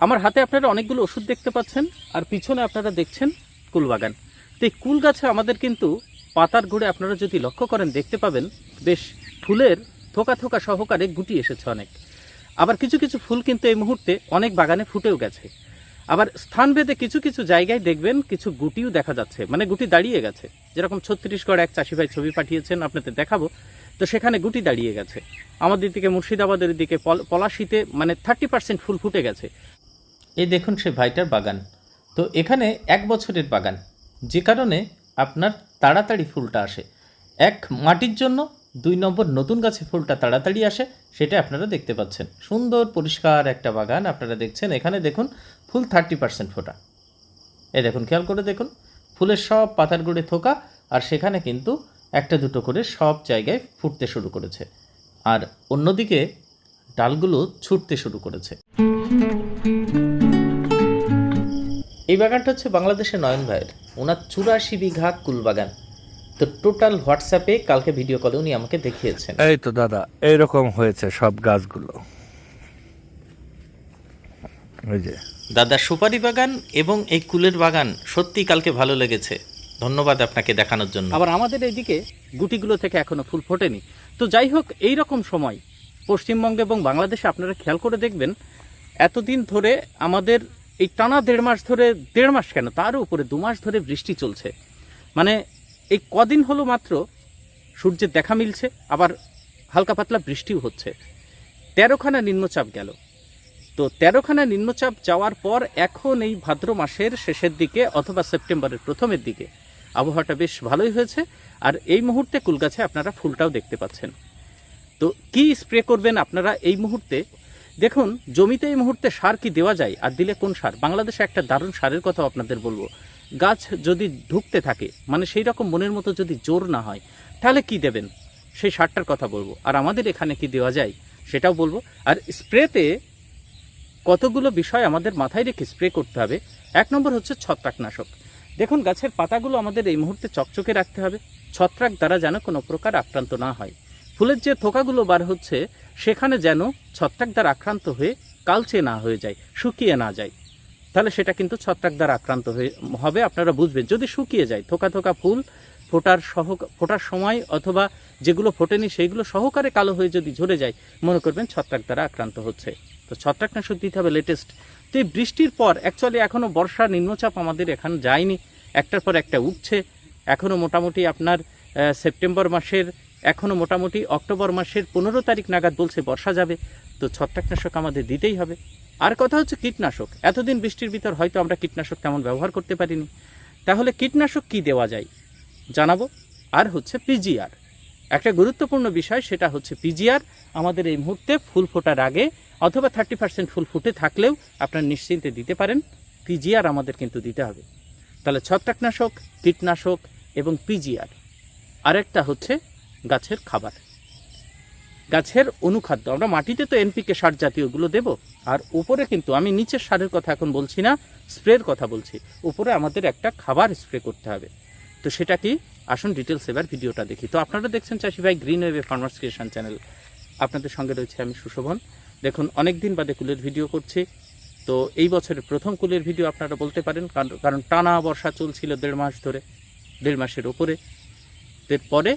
আমার হাতে আপনারা অনেকগুলো ওষুধ দেখতে পাচ্ছেন, আর পিছনে আপনারা দেখছেন কুল বাগান তো এই কুল গাছে আমাদের কিন্তু পাতার গুড়ে আপনারা যদি লক্ষ্য করেন, দেখতে পাবেন বেশ ফুলের থোকা থোকা সহকারে গুটি এসেছে অনেক। আবার কিছু কিছু ফুল কিন্তু এই মুহূর্তে অনেক বাগানে ফুটেও গেছে। আবার স্থানভেদে কিছু কিছু জায়গায় দেখবেন কিছু গুটিও দেখা যাচ্ছে মানে গুটি দাঁড়িয়ে গেছে। যেরকম ছত্তিশগড় এক চাষি ভাই ছবি পাঠিয়েছেন, আপনাদের দেখাবো। তো সেখানে গুটি দাঁড়িয়ে গেছে। আমাদের দিকে মুর্শিদাবাদের দিকে পল- পলাশিতে মানে থার্টি পার্সেন্ট ফুল ফুটে গেছে। এই দেখুন সে ভাইটার বাগান। তো এখানে এক বছরের বাগান, যে কারণে আপনার তাড়াতাড়ি ফুলটা আসে। এক মাটির জন্য দুই নম্বর নতুন গাছে ফুলটা তাড়াতাড়ি আসে, সেটা আপনারা দেখতে পাচ্ছেন। সুন্দর, পরিষ্কার একটা বাগান আপনারা দেখছেন। এখানে দেখুন ফুল থার্টি পার্সেন্ট ফোটা। এই দেখুন, খেয়াল করে দেখুন, ফুলের সব পাতার গুঁড়ে থোকা, আর সেখানে কিন্তু একটা দুটো করে সব জায়গায় ফুটতে শুরু করেছে। আর অন্যদিকে ডালগুলো ছুটতে শুরু করেছে। এই বাগানটা হচ্ছে বাংলাদেশের নয়ন ভাইয়ের। ওনার চুরাশি বিঘা কুল বাগান তো টোটাল হোয়াটসঅ্যাপে কালকে ভিডিও কলে উনি আমাকে দেখিয়েছেন। এই তো দাদা এইরকম হয়েছে সব গাছগুলো। ওই যে। দাদা সুপারি বাগান এবং এই কুলের বাগান সত্যি কালকে ভালো লেগেছে। ধন্যবাদ আপনাকে দেখানোর জন্য। আবার আমাদের এইদিকে গুটিগুলো থেকে এখনও ফুল ফোটেনি। তো যাই হোক এই রকম সময় পশ্চিমবঙ্গে এবং বাংলাদেশে আপনারা খেয়াল করে দেখবেন এতদিন ধরে আমাদের এই টানা দেড় মাস ধরে, দেড় মাস কেন? তার উপরে দু মাস ধরে বৃষ্টি চলছে। মানে এই কদিন হলো মাত্র সূর্যের দেখা মিলছে, আবার হালকা পাতলা বৃষ্টিও হচ্ছে। তেরোখানা নিম্নচাপ গেল। তো তেরোখানা নিম্নচাপ যাওয়ার পর এখন এই ভাদ্র মাসের শেষের দিকে অথবা সেপ্টেম্বরের প্রথমের দিকে আবহাওয়াটা বেশ ভালোই হয়েছে, আর এই মুহূর্তে কুলগাছে আপনারা ফুলটাও দেখতে পাচ্ছেন। তো কি স্প্রে করবেন আপনারা এই মুহূর্তে? দেখুন, জমিতে এই মুহূর্তে সার কি দেওয়া যায় আর দিলে কোন সার? বাংলাদেশে একটা দারুণ সারের কথা আপনাদের বলব। গাছ যদি ঢুকতে থাকে মানে সেই রকম মনের মতো যদি জোর না হয়, তাহলে কি দেবেন? সেই সারটার কথা বলব। আর আমাদের এখানে কি দেওয়া যায় সেটাও বলব। আর স্প্রেতে কতগুলো বিষয় আমাদের মাথায় রেখে স্প্রে করতে হবে। এক নম্বর হচ্ছে ছত্রাকনাশক। দেখুন, গাছের পাতাগুলো আমাদের এই মুহূর্তে চকচকে রাখতে হবে। ছত্রাক দ্বারা যেন কোনো প্রকার আক্রান্ত না হয়। ফুলের যে থোকাগুলো বার হচ্ছে, সেখানে যেন ছত্রাক দ্বারা আক্রান্ত হয়ে কালচে না হয়ে যায়, শুকিয়ে না যায়। তাহলে সেটা কিন্তু ছত্রাক দ্বারা আক্রান্ত হয়ে হবে, আপনারা বুঝবেন। যদি শুকিয়ে যায়, থোকা থোকা ফুল ফোটার সহ, ফোটার সময় অথবা যেগুলো ফোটেনি সেইগুলো সহকারে কালো হয়ে যদি ঝরে যায়, মনে করবেন ছত্রাক দ্বারা আক্রান্ত হচ্ছে। তো ছত্রাকনাশক দিতে হবে লেটেস্ট তো এই বৃষ্টির পর অ্যাকচুয়ালি এখনও বর্ষা নিম্নচাপ আমাদের এখানে যায়নি। একটার পর একটা উঠছে। এখনও মোটামুটি আপনার সেপ্টেম্বর মাসের এখনও মোটামুটি অক্টোবর মাসের পনেরো তারিখ নাগাদ বলছে বর্ষা যাবে। তো ছত্রাকনাশক আমাদের দিতেই হবে। আর কথা হচ্ছে কীটনাশক। এতদিন বৃষ্টির ভিতর হয়তো আমরা কীটনাশক তেমন ব্যবহার করতে পারিনি। তাহলে কীটনাশক কি দেওয়া যায়? জানাব। আর হচ্ছে পিজিআর একটা গুরুত্বপূর্ণ বিষয়, সেটা হচ্ছে পিজিআর আমাদের এই মুহূর্তে ফুল ফোটার আগে অথবা থার্টি পার্সেন্ট ফুল ফুটে থাকলেও আপনার নিশ্চিন্তে দিতে পারেন। পিজিআর আমাদের কিন্তু দিতে হবে। তাহলে ছত্রাকনাশক, কীটনাশক এবং পিজিআর আরেকটা হচ্ছে গাছের খাবার। গাছের অনুখাদ্য। আমরা মাটিতে তো এনপিকে সার জাতীয়গুলো দেব, আর উপরে কিন্তু আমি নিচের সারের কথা এখন বলছি না, স্প্রের কথা বলছি। উপরে আমাদের একটা খাবার স্প্রে করতে হবে। তো সেটা কি? আসুন ডিটেলস এবার ভিডিওটা দেখি। তো আপনারা দেখছেন চাষি ভাই গ্রিন ওয়েভে ফার্মার্স ক্রিয়েশন চ্যানেল আপনাদের সঙ্গে রয়েছে আমি সুশোভন। দেখুন অনেক দিন বাদে কুলের ভিডিও করছি। তো এই বছরের প্রথম কুলের ভিডিও আপনারা বলতে পারেন, কারণ- টানা বর্ষা চলছিল দেড় মাস ধরে, দেড় মাসের ওপরে এরপরে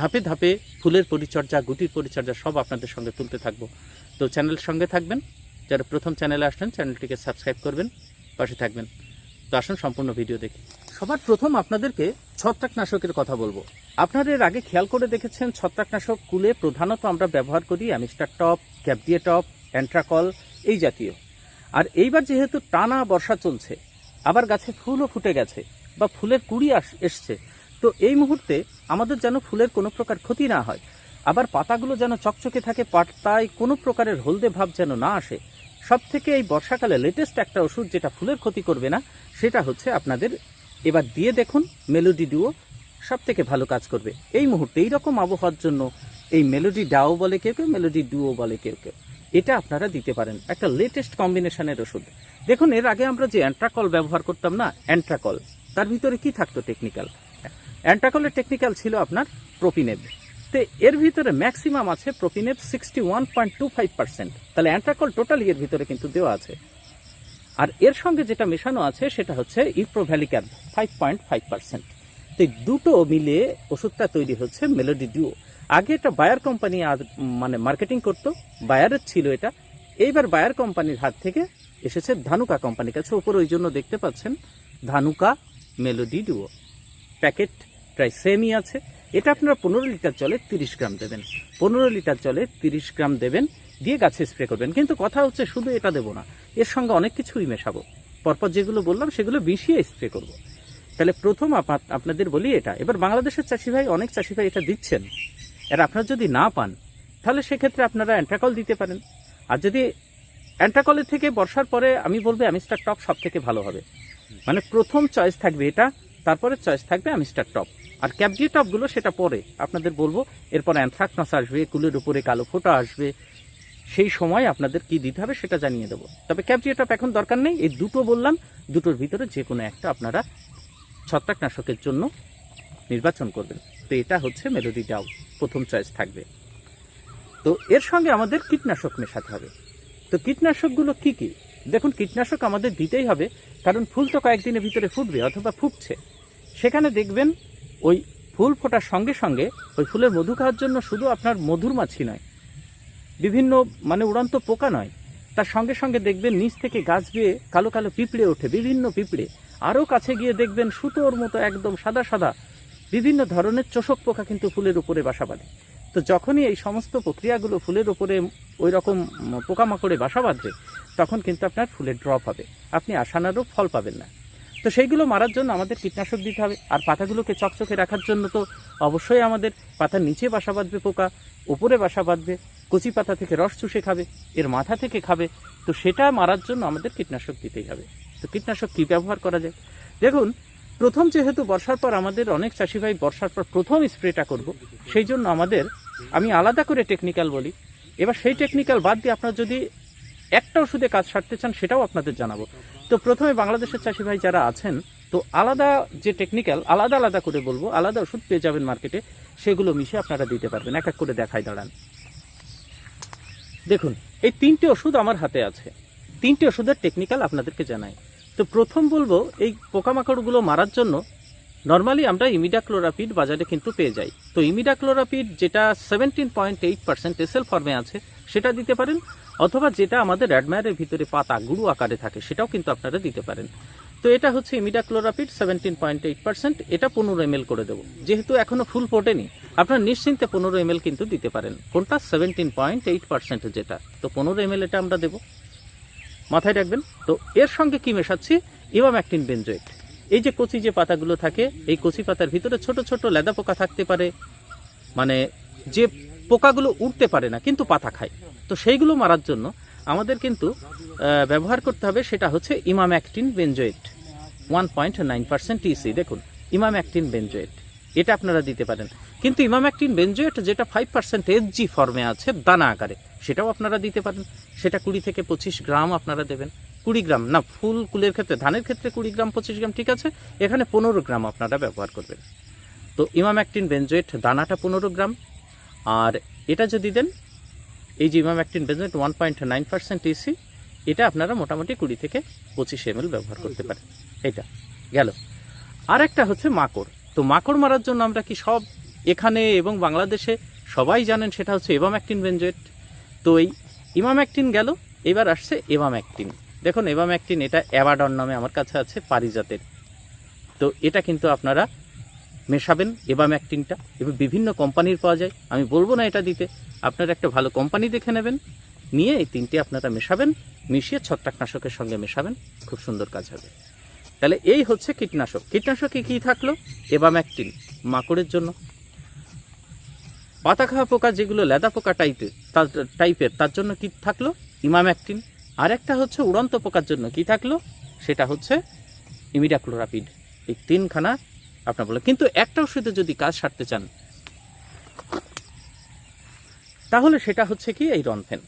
ধাপে ধাপে ফুলের পরিচর্যা, গুটির পরিচর্যা সব আপনাদের সঙ্গে তুলতে থাকব। তো চ্যানেলের সঙ্গে থাকবেন, যারা প্রথম চ্যানেলে আসলেন, চ্যানেলটিকে সাবস্ক্রাইব করবেন, পাশে থাকবেন। তো আসুন সম্পূর্ণ ভিডিও দেখি। সবার প্রথম আপনাদেরকে ছত্রাকনাশকের কথা বলব। আপনারা এর আগে খেয়াল করে দেখেছেন, ছত্রাকনাশক কুলে প্রধানত আমরা ব্যবহার করি অ্যামিস্টার টপ, ক্যাপডিয়ে টপ, অ্যান্ট্রাকল, এই জাতীয়। আর এইবার যেহেতু টানা বর্ষা চলছে, আবার গাছে ফুলও ফুটে গেছে বা ফুলের কুড়ি আস, এসছে তো এই মুহূর্তে আমাদের যেন ফুলের কোনো প্রকার ক্ষতি না হয়, আবার পাতাগুলো যেন চকচকে থাকে, পাতায় কোনো প্রকারের হলদে ভাব যেন না আসে। সব থেকে এই বর্ষাকালে লেটেস্ট একটা ওষুধ যেটা ফুলের ক্ষতি করবে না, সেটা হচ্ছে আপনাদের এবার দিয়ে দেখুন মেলোডি ডুও সব থেকে ভালো কাজ করবে। এই মুহূর্তে এইরকম আবহাওয়ার জন্য এই মেলোডি ডাও বলে কেউ কেউ মেলোডি ডুও বলে কেউ কেউ, এটা আপনারা দিতে পারেন। একটা লেটেস্ট কম্বিনেশনের ওষুধ। দেখুন, এর আগে আমরা যে অ্যান্ট্রাকল ব্যবহার করতাম না অ্যান্ট্রাকল তার ভিতরে কি থাকতো টেকনিক্যাল অ্যান্ট্রাকলের টেকনিক্যাল ছিল আপনার প্রোপিনেব। তো এর ভিতরে ম্যাক্সিমাম আছে প্রোপিনের sixty one point two five percent তাহলে অ্যান্ট্রাকল টোটালি এর ভিতরে কিন্তু দেওয়া আছে। আর এর সঙ্গে যেটা মেশানো আছে, সেটা হচ্ছে iprovalicarb five point five percent তো দুটো মিলিয়ে ওষুধটা তৈরি হচ্ছে মেলোডি ডিও আগে এটা বায়ার কোম্পানি মানে মার্কেটিং করতো বায়ারের ছিল এটা। এইবার বায়ার কোম্পানির হাত থেকে এসেছে ধানুকা কোম্পানির কাছে। ওপর ওই জন্য দেখতে পাচ্ছেন ধানুকা মেলোডি ডুও প্যাকেট প্রায় সেমই আছে। এটা আপনারা পনেরো লিটার জলে তিরিশ গ্রাম দেবেন। পনেরো লিটার জলে তিরিশ গ্রাম দেবেন, দিয়ে গাছে স্প্রে করবেন। কিন্তু কথা হচ্ছে শুধু এটা দেবো না, এর সঙ্গে অনেক কিছুই মেশাবো। পরপর যেগুলো বললাম, সেগুলো মিশিয়ে স্প্রে করব। তাহলে প্রথম আপনা- আপনাদের বলি এটা। এবার বাংলাদেশের চাষি ভাই, অনেক চাষি ভাই এটা দিচ্ছেন। আর আপনারা যদি না পান, তাহলে সেক্ষেত্রে আপনারা অ্যান্ট্রাকল দিতে পারেন। আর যদি অ্যান্ট্রাকলের থেকে বর্ষার পরে, আমি বলব অ্যামিস্টার টপ সব থেকে ভালো হবে। মানে প্রথম চয়েস থাকবে এটা। তারপরে চয়েস থাকবে অ্যামিস্টার টপ আর ক্যাপজি টপগুলো সেটা পরে আপনাদের বলব, এরপর অ্যানথ্রাকনাস আসবে, কুলের উপরে কালো ফোঁটা আসবে, সেই সময় আপনাদের কি দিতে হবে সেটা জানিয়ে দেবো। তবে ক্যাপজি টপ এখন দরকার নেই, এই দুটো বললাম, দুটোর ভিতরে যে কোনো একটা আপনারা ছত্রাকনাশকের জন্য নির্বাচন করবেন। তো এটা হচ্ছে মেলোডি ডাউ প্রথম চয়েস থাকবে। তো এর সঙ্গে আমাদের কীটনাশক মেশাতে হবে। তো কীটনাশকগুলো কি কি? দেখুন, কীটনাশক আমাদের দিতেই হবে, কারণ ফুল তো কয়েকদিনের ভিতরে ফুটবে অথবা ফুটছে। সেখানে দেখবেন, ওই ফুল ফোটার সঙ্গে সঙ্গে ওই ফুলের মধু খাওয়ার জন্য শুধু আপনার মধুর মাছি নয়, বিভিন্ন মানে উড়ন্ত পোকা নয়, তার সঙ্গে সঙ্গে দেখবেন নিচ থেকে গাছ বেয়ে কালো কালো পিঁপড়ে ওঠে, বিভিন্ন পিঁপড়ে। আরও কাছে গিয়ে দেখবেন সুতোর মতো একদম সাদা সাদা, বিভিন্ন ধরনের চোষক পোকা কিন্তু ফুলের উপরে বাসা বাঁধে। তো যখনই এই সমস্ত প্রক্রিয়াগুলো ফুলের ওপরে ওই রকম পোকামাকড়ে বাসা বাঁধবে, তখন কিন্তু আপনার ফুলের ড্রপ হবে। আপনি আশানারও ফল পাবেন না। তো সেইগুলো মারার জন্য আমাদের কীটনাশক দিতে হবে। আর পাতাগুলোকে চকচকে রাখার জন্য তো অবশ্যই আমাদের পাতার নিচে বাসা বাঁধবে পোকা, উপরে বাসা বাঁধবে, কচি পাতা থেকে রস চুষে খাবে, এর মাথা থেকে খাবে। তো সেটা মারার জন্য আমাদের কীটনাশক দিতেই হবে। তো কীটনাশক কী ব্যবহার করা যায়? দেখুন প্রথম যেহেতু বর্ষার পর আমাদের অনেক চাষি ভাই বর্ষার পর প্রথম স্প্রেটা করব, সেই জন্য আমাদের, আমি আলাদা করে টেকনিক্যাল বলি। এবার সেই টেকনিক্যাল বাদ দিয়ে আপনারা যদি একটা ওষুধে কাজ সারতে চান, সেটাও আপনাদের জানাব। তো প্রথমে বাংলাদেশের চাষি ভাই যারা আছেন, তো আলাদা যে টেকনিক্যাল আলাদা আলাদা করে বলব, আলাদা ওষুধ পেয়ে যাবেন মার্কেটে, সেগুলো মিশে আপনারা দিতে পারবেন। এক এক করে দেখায় দাঁড়ান। দেখুন, এই তিনটে ওষুধ আমার হাতে আছে। তিনটে ওষুধের টেকনিক্যাল আপনাদেরকে জানাই। তো প্রথম বলব, এই পোকামাকড়গুলো মারার জন্য নর্মালি আমরা ইমিডাক্লোরাপিড বাজারে কিন্তু পেয়ে যাই। তো ইমিডাক্লোরাপিড যেটা seventeen point eight percent SL ফর্মে আছে, সেটা দিতে পারেন, অথবা যেটা আমাদের অ্যাডমায়ারের ভিতরে পাতা গুঁড়ো আকারে থাকে, সেটাও কিন্তু আপনারা দিতে পারেন। তো এটা হচ্ছে imidacloprid seventeen point eight percent এটা পনেরো এম করে দেবো। যেহেতু এখনও ফুল ফোটেনি, আপনার নিশ্চিন্তে পনেরো এম কিন্তু দিতে পারেন। কোনটা? সেভেন্টিন পয়েন্ট এইট পার্সেন্ট যেটা। তো পনেরো এম এটা আমরা দেবো। মাথায় রাখবেন। তো এর সঙ্গে কি মেশাচ্ছি? ইমাম্যাকটিন বেনজোয়েট এই যে কচি যে পাতাগুলো থাকে, এই কচি পাতার ভিতরে ছোট ছোট লেদা পোকা থাকতে পারে। মানে যে পোকাগুলো উঠতে পারে না, কিন্তু পাতা খায়। তো সেইগুলো মারার জন্য আমাদের কিন্তু ব্যবহার করতে হবে সেটা হচ্ছে emamectin benzoate one point nine percent TC দেখুন ইমাম্যাকটিন বেনজোয়েট এটা আপনারা দিতে পারেন। কিন্তু ইমাম্যাকটিন বেনজোয়েট যেটা ফাইভ পার্সেন্ট জি ফর্মে আছে, দানা আকারে, সেটাও আপনারা দিতে পারেন। সেটা কুড়ি থেকে পঁচিশ গ্রাম আপনারা দেবেন। কুড়ি গ্রাম, না, ফুল কুলের ক্ষেত্রে, ধানের ক্ষেত্রে কুড়ি গ্রাম, পঁচিশ গ্রাম, ঠিক আছে? এখানে পনেরো গ্রাম আপনারা ব্যবহার করবেন। তো ইমাম্যাকটিন বেনজোয়েট দানাটা পনেরো গ্রাম, আর এটা যদি দেন, এই যে emamectin benzoate one point nine percent EC এটা আপনারা মোটামুটি কুড়ি থেকে পঁচিশ এম ব্যবহার করতে পারেন। এটা গেল। আর একটা হচ্ছে মাকড়। তো মাকড় মারার জন্য আমরা কি সব এখানে এবং বাংলাদেশে সবাই জানেন সেটা হচ্ছে এভাম্যাকটিন বেনজোয়েট? তো এই ইমাম্যাকটিন গেল, এবার আসছে এভাম্যাকটিন দেখুন এভাম্যাকটিন এটা অ্যাভাডন নামে আমার কাছে আছে, পারিজাতের। তো এটা কিন্তু আপনারা মেশাবেন এভাম্যাকটিনটা এবং বিভিন্ন কোম্পানির পাওয়া যায়। আমি বলব না এটা দিতে, আপনারা একটা ভালো কোম্পানি দেখে নেবেন, নিয়ে এই তিনটে আপনারা মেশাবেন, মিশিয়ে ছত্রাকনাশকের সঙ্গে মেশাবেন, খুব সুন্দর কাজ হবে। তাহলে এই হচ্ছে কীটনাশক। কীটনাশকে কি থাকল? এভাম্যাকটিন মাকড়ের জন্য। পাতা খাওয়া পোকা যেগুলো লেদা পোকা টাইপের টাইপের তার জন্য কি থাকল? ইমাম্যাকটিন আর একটা হচ্ছে উড়ন্ত পোকার জন্য কি থাকল? সেটা হচ্ছে ইমিডাক্লোরাপিড। এই তিনখানা আপনার বলে কিন্তু একটা ওষুধে যদি কাজ সারতে চান, তাহলে সেটা হচ্ছে কি? এই রনফেন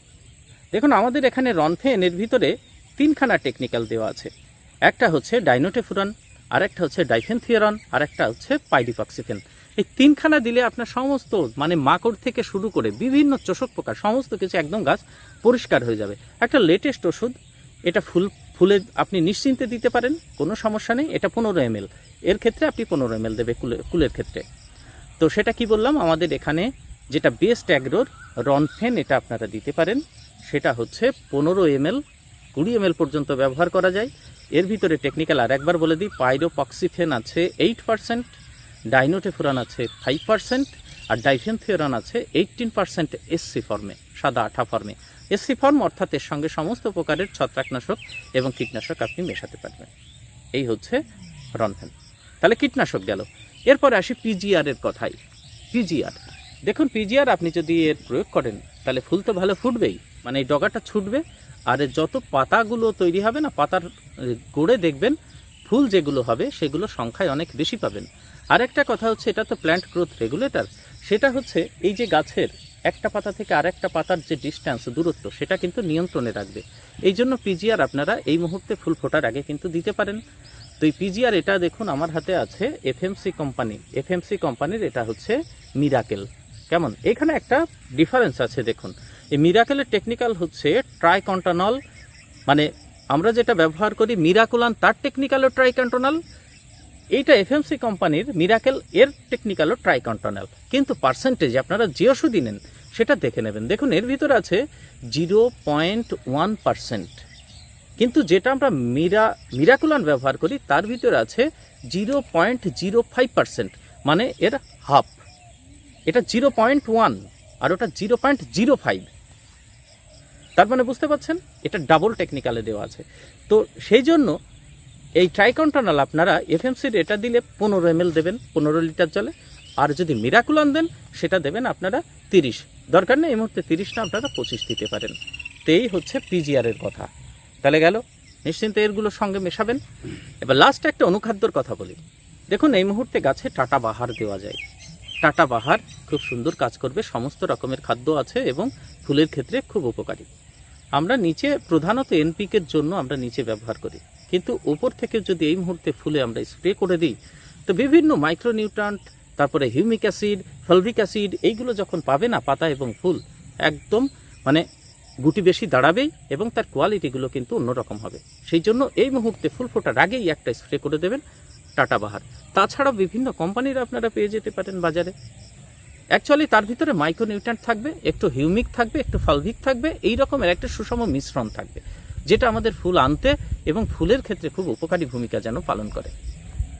দেখুন, আমাদের এখানে রনফেন এর ভিতরে তিনখানা টেকনিক্যাল দেওয়া আছে। একটা হচ্ছে ডাইনোটেফুরন আর একটা হচ্ছে ডাইফেনথিয়রন আর একটা হচ্ছে পাইডিফক্সিফেন এই তিনখানা দিলে আপনার সমস্ত মানে মাকড় থেকে শুরু করে বিভিন্ন চোষক পোকা সমস্ত কিছু একদম গাছ পরিষ্কার হয়ে যাবে। একটা লেটেস্ট ওষুধ, এটা ফুল, ফুলে আপনি নিশ্চিন্তে দিতে পারেন, কোনো সমস্যা নেই, এটা পনেরো এম এর ক্ষেত্রে আপনি পনেরো এম দেবে কুলে, কুলের ক্ষেত্রে। তো সেটা কি বললাম, আমাদের এখানে যেটা বেস্ট অ্যাগ্রোর রনফেন এটা আপনারা দিতে পারেন। সেটা হচ্ছে পনেরো এম এল কুড়ি এম পর্যন্ত ব্যবহার করা যায়। এর ভিতরে টেকনিক্যাল আর একবার বলে দিই পাইরোপক্সিফেন আছে এইট পার্সেন্ট ডাইনোটেফুরান আছে ফাইভ পার্সেন্ট আর ডাইফেনথিওরান আছে এইটিন পার্সেন্ট এসসি ফর্মে, সাদা আঠা ফর্মে। এসসি ফর্ম অর্থাৎ এর সঙ্গে সমস্ত প্রকারের ছত্রাকনাশক এবং কীটনাশক আপনি মেশাতে পারবেন। এই হচ্ছে রনফেন তাহলে কীটনাশক গেল। এরপরে আসি পিজিআর এর কথাই পিজিআর দেখুন পিজিআর আপনি যদি এর প্রয়োগ করেন, তাহলে ফুল তো ভালো ফুটবেই। মানে এই ডগাটা ছুটবে, আর যত পাতাগুলো তৈরি হবে না, পাতার গোড়ে দেখবেন, ফুল যেগুলো হবে, সেগুলো সংখ্যায় অনেক বেশি পাবেন। আরেকটা কথা হচ্ছে, এটা তো প্ল্যান্ট গ্রোথ রেগুলেটর সেটা হচ্ছে, এই যে গাছের একটা পাতা থেকে আরেকটা পাতার যে ডিস্ট্যান্স দূরত্ব, সেটা কিন্তু নিয়ন্ত্রণে রাখবে। এই জন্য পিজিআর আপনারা এই মুহূর্তে ফুল ফোটার আগে কিন্তু দিতে পারেন। তো এই পিজিআর এটা দেখুন, আমার হাতে আছে এফএমসি কোম্পানি এফএমসি কোম্পানির এটা হচ্ছে মিরাকেল কেমন? এখানে একটা ডিফারেন্স আছে, দেখুন। এই মিরাকেলের টেকনিক্যাল হচ্ছে ট্রাইকন্টানল মানে আমরা যেটা ব্যবহার করি মিরাকুলান তার টেকনিক্যালও ট্রাইকন্টনাল এইটা এফএমসি কোম্পানির মিরাকেল এর ট্রেকনিক্যালও ট্রাইকন্টনাল কিন্তু পার্সেন্টেজ আপনারা যে ওষুধই নেন, সেটা দেখে নেবেন। দেখুন, এর ভিতরে আছে জিরো পয়েন্ট ওয়ান পার্সেন্ট কিন্তু যেটা আমরা মিরা মিরাকুলান ব্যবহার করি, তার ভিতরে আছে zero point zero five percent মানে এর হাফ এটা জিরো পয়েন্ট ওয়ান আর ওটা জিরো পয়েন্ট জিরো ফাইভ তার মানে বুঝতে পারছেন? এটা ডাবল টেকনিক্যালে দেওয়া আছে। তো সেই জন্য এই ট্রাইকন্টানাল আপনারা এফএমসির এটা দিলে পনেরো এম দেবেন, পনেরো লিটার জলে। আর যদি মিরাকুলান দেন, সেটা দেবেন আপনারা তিরিশ। দরকার নেই, এই মুহূর্তে তিরিশটা আপনারা পঁচিশ দিতে পারেন। তো এই হচ্ছে পিজিআর এর কথা। তাহলে গেল, নিশ্চিন্তে এরগুলোর সঙ্গে মেশাবেন। এবার লাস্ট একটা অনুখাদ্যর কথা বলি। দেখুন, এই মুহূর্তে গাছে টাটা বাহার দেওয়া যায়। টাটা বাহার খুব সুন্দর কাজ করবে, সমস্ত রকমের খাদ্য আছে এবং ফুলের ক্ষেত্রে খুব উপকারী। আমরা নিচে প্রধানত এনপিকের জন্য আমরা নিচে ব্যবহার করি। কিন্তু উপর থেকে যদি এই মুহূর্তে ফুলে আমরা স্প্রে করে দিই, তো বিভিন্ন মাইক্রোনিউট্রান্ট, তারপরে হিউমিক অ্যাসিড ফলভিক অ্যাসিড, এইগুলো যখন পাবে না পাতা এবং ফুল, একদম মানে গুটি বেশি দাঁড়াবেই এবং তার কোয়ালিটিগুলো কিন্তু অন্যরকম হবে। সেই জন্য এই মুহূর্তে ফুল ফোটার আগেই একটা স্প্রে করে দেবেন টাটা বাহার। তাছাড়া বিভিন্ন কোম্পানির আপনারা পেয়ে যেতে পারেন বাজারে। অ্যাকচুয়ালি তার ভিতরে মাইক্রোনিউট্রান্ট থাকবে, একটু হিউমিক থাকবে, একটু ফালভিক থাকবে এই রকমের একটা সুষম মিশ্রণ থাকবে। যেটা আমাদের ফুল আনতে এবং ফুলের ক্ষেত্রে খুব উপকারী ভূমিকা যেন পালন করে।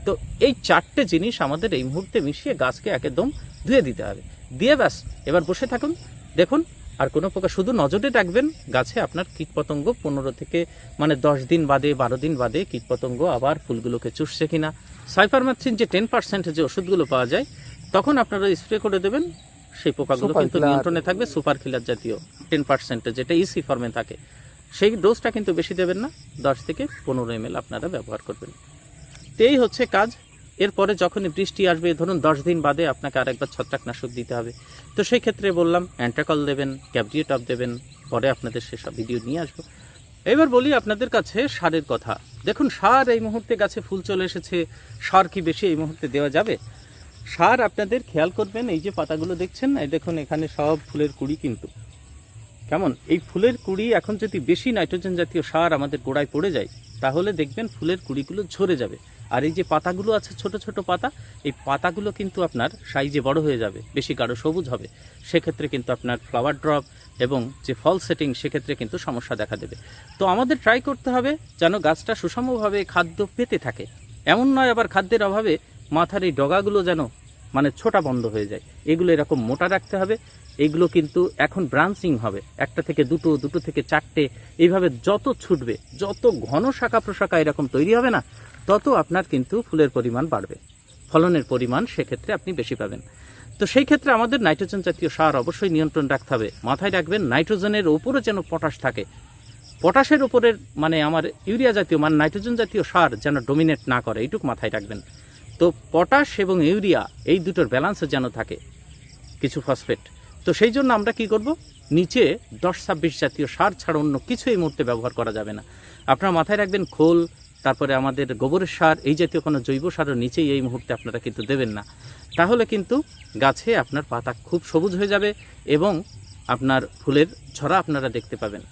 তো এই চারটে জিনিস আমাদের এই মুহূর্তে মিশিয়ে গাছকে একদম ধুয়ে দিতে হবে। দিয়ে ব্যাস এবার বসে থাকুন দেখুন আর কোনো প্রকার শুধু নজরে রাখবেন গাছে আপনার কীটপতঙ্গ পনেরো থেকে মানে দশ দিন বাদে বারো দিন বাদে কীটপতঙ্গ আবার ফুলগুলোকে চুষছে কিনা। সাইফারমাথ্রিন যে টেন পার্সেন্ট যে ওষুধগুলো পাওয়া যায় তখন আপনারা স্প্রে করে দেবেন। সেই পোকাগুলো কিন্তু নিয়ন্ত্রণে থাকবে সুপার কিলার জাতীয় টেন পার্সেন্ট যেটা ইসি ফর্মে থাকে। সেই ডোজটা কিন্তু বেশি দেবেন না। দশ থেকে পনেরো এম আপনারা ব্যবহার করবেন। তো এই হচ্ছে কাজ। এরপরে যখনই বৃষ্টি আসবে, ধরুন দশ দিন বাদে আপনাকে আরেকবার ছত্রাকনাশক দিতে হবে। তো সেই ক্ষেত্রে বললাম অ্যান্টাকল দেবেন ক্যাবরিয়েটপ দেবেন, পরে আপনাদের সেসব ভিডিও নিয়ে আসব। এবার বলি আপনাদের কাছে সারের কথা। দেখুন, সার এই মুহূর্তে গাছে ফুল চলে এসেছে। সার কি বেশি এই মুহূর্তে দেওয়া যাবে? সার আপনাদের খেয়াল করবেন, এই যে পাতাগুলো দেখছেন, এই দেখুন এখানে সব ফুলের কুড়ি কিন্তু। কেমন? এই ফুলের কুড়ি এখন যদি বেশি নাইট্রোজেন জাতীয় সার আমাদের গোড়ায় পড়ে যায়, তাহলে দেখবেন ফুলের কুড়িগুলো ঝরে যাবে। আর এই যে পাতাগুলো আছে, ছোট ছোট পাতা, এই পাতাগুলো কিন্তু আপনার সাইজে বড় হয়ে যাবে, বেশি গাঢ় সবুজ হবে। সেক্ষেত্রে কিন্তু আপনার ফ্লাওয়ার ড্রপ এবং যে ফল সেটিং সেক্ষেত্রে কিন্তু সমস্যা দেখা দেবে। তো আমাদের ট্রাই করতে হবে যেন গাছটা সুষমভাবে খাদ্য পেতে থাকে। এমন নয় আবার খাদ্যের অভাবে মাথার এই ডগাগুলো যেন মানে ছোটা বন্ধ হয়ে যায়। এগুলো এরকম মোটা রাখতে হবে এইগুলো কিন্তু এখন ব্রাঞ্চিং হবে। একটা থেকে দুটো দুটো থেকে চারটে, এইভাবে যত ছুটবে, যত ঘন শাখা প্রশাখা এরকম তৈরি হবে না, তত আপনার কিন্তু ফুলের পরিমাণ বাড়বে। ফলনের পরিমাণ সেক্ষেত্রে আপনি বেশি পাবেন। তো সেই ক্ষেত্রে আমাদের নাইট্রোজেন জাতীয় সার অবশ্যই নিয়ন্ত্রণ রাখতে হবে। মাথায় রাখবেন, নাইট্রোজেনের উপরে যেন পটাশ থাকে। পটাশের উপরের মানে আমার ইউরিয়া জাতীয় মানে নাইট্রোজেন জাতীয় সার যেন ডোমিনেট না করে, এইটুকু মাথায় রাখবেন। তো পটাশ এবং ইউরিয়া এই দুটোর ব্যালান্সে যেন থাকে। কিছু ফসফেট তো সেই জন্য আমরা কি করব? নিচে দশ ছাব্বিশ জাতীয় সার ছাড়া অন্য কিছু এই মুহূর্তে ব্যবহার করা যাবে না। আপনারা মাথায় রাখবেন, খোল, তারপরে আমাদের গোবরের সার, এই জাতীয় কোনো জৈব সারও নিচেই এই মুহূর্তে আপনারা কিন্তু দেবেন না। তাহলে কিন্তু গাছে আপনার পাতা খুব সবুজ হয়ে যাবে এবং আপনার ফুলের ছড়া আপনারা দেখতে পাবেন।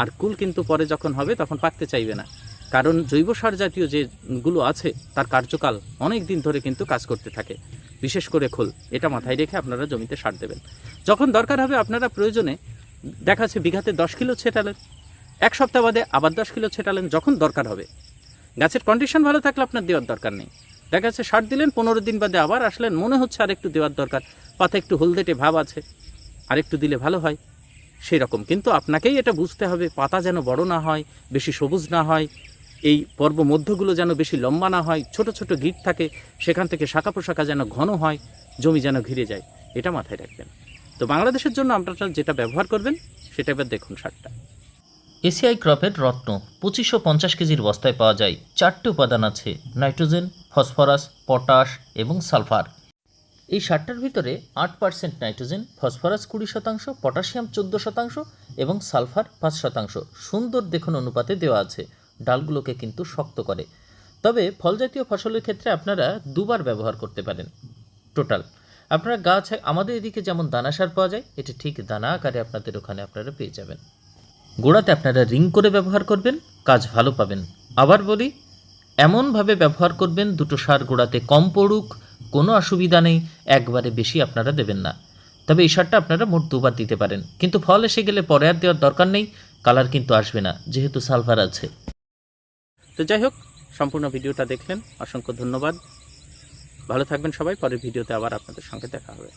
আর কুল কিন্তু পরে যখন হবে তখন পাকতে চাইবে না। কারণ জৈব সার জাতীয় যেগুলো আছে, তার কার্যকাল অনেক দিন ধরে কিন্তু কাজ করতে থাকে, বিশেষ করে খোল। এটা মাথায় রেখে আপনারা জমিতে সার দেবেন। যখন দরকার হবে আপনারা প্রয়োজনে, দেখা যাচ্ছে বিঘাতে দশ কিলো ছেটালেন, এক সপ্তাহ বাদে আবার দশ কিলো ছেটালেন যখন দরকার হবে। গাছের কন্ডিশন ভালো থাকলে আপনার দেওয়ার দরকার নেই। দেখা যাচ্ছে সার দিলেন, পনেরো দিন বাদে আবার আসলেন, মনে হচ্ছে আর একটু দেওয়ার দরকার। পাতা একটু হলদেটে ভাব আছে আর একটু দিলে ভালো হয়। সেই রকম কিন্তু আপনাকেই এটা বুঝতে হবে, পাতা যেন বড় না হয়, বেশি সবুজ না হয় এই পর্ব মধ্যগুলো যেন বেশি লম্বা না হয়, ছোট ছোট গিট থাকে, সেখান থেকে শাখা পোশাখা যেন ঘন হয়, জমি যেন ঘিরে যায়, এটা মাথায় রাখবেন। তো বাংলাদেশের জন্য আপনারা যেটা ব্যবহার করবেন, সেটা এবার দেখুন সারটা। এসিআই ক্রপের রত্ন, পঁচিশশো পঞ্চাশ কেজির বস্তায় পাওয়া যায়, চারটি উপাদান আছে, নাইট্রোজেন, ফসফরাস, পটাশ এবং সালফার। এই সারটার ভিতরে আট পার্সেন্ট নাইট্রোজেন, ফসফরাস কুড়ি শতাংশ, পটাশিয়াম চোদ্দ শতাংশ এবং সালফার পাঁচ শতাংশ। সুন্দর দেখুন অনুপাতে দেওয়া আছে। ডালগুলোকে কিন্তু শক্ত করে। তবে ফলজাতীয় ফসলের ক্ষেত্রে আপনারা দুবার ব্যবহার করতে পারেন টোটাল। আপনারা গাছ, আমাদের এদিকে যেমন দানা সার পাওয়া যায়, এটা ঠিক দানা আকারে আপনাদের ওখানে আপনারা পেয়ে যাবেন। গোড়াতে আপনারা রিং করে ব্যবহার করবেন, কাজ ভালো পাবেন। আবার বলি, এমনভাবে ব্যবহার করবেন, দুটো সার গোড়াতে কম পড়ুক, কোনো অসুবিধা নেই, একবারে বেশি আপনারা দেবেন না। তবে এই সারটা আপনারা মোট দুবার দিতে পারেন। কিন্তু ফল এসে গেলে পরে আর দেওয়ার দরকার নেই, কালার কিন্তু আসবে না, যেহেতু সালফার আছে। তো যাই হোক, সম্পূর্ণ ভিডিওটা দেখলেন। অসংখ্য ধন্যবাদ। ভালো থাকবেন সবাই, পরের ভিডিওতে আবার আপনাদের সঙ্গে দেখা হবে।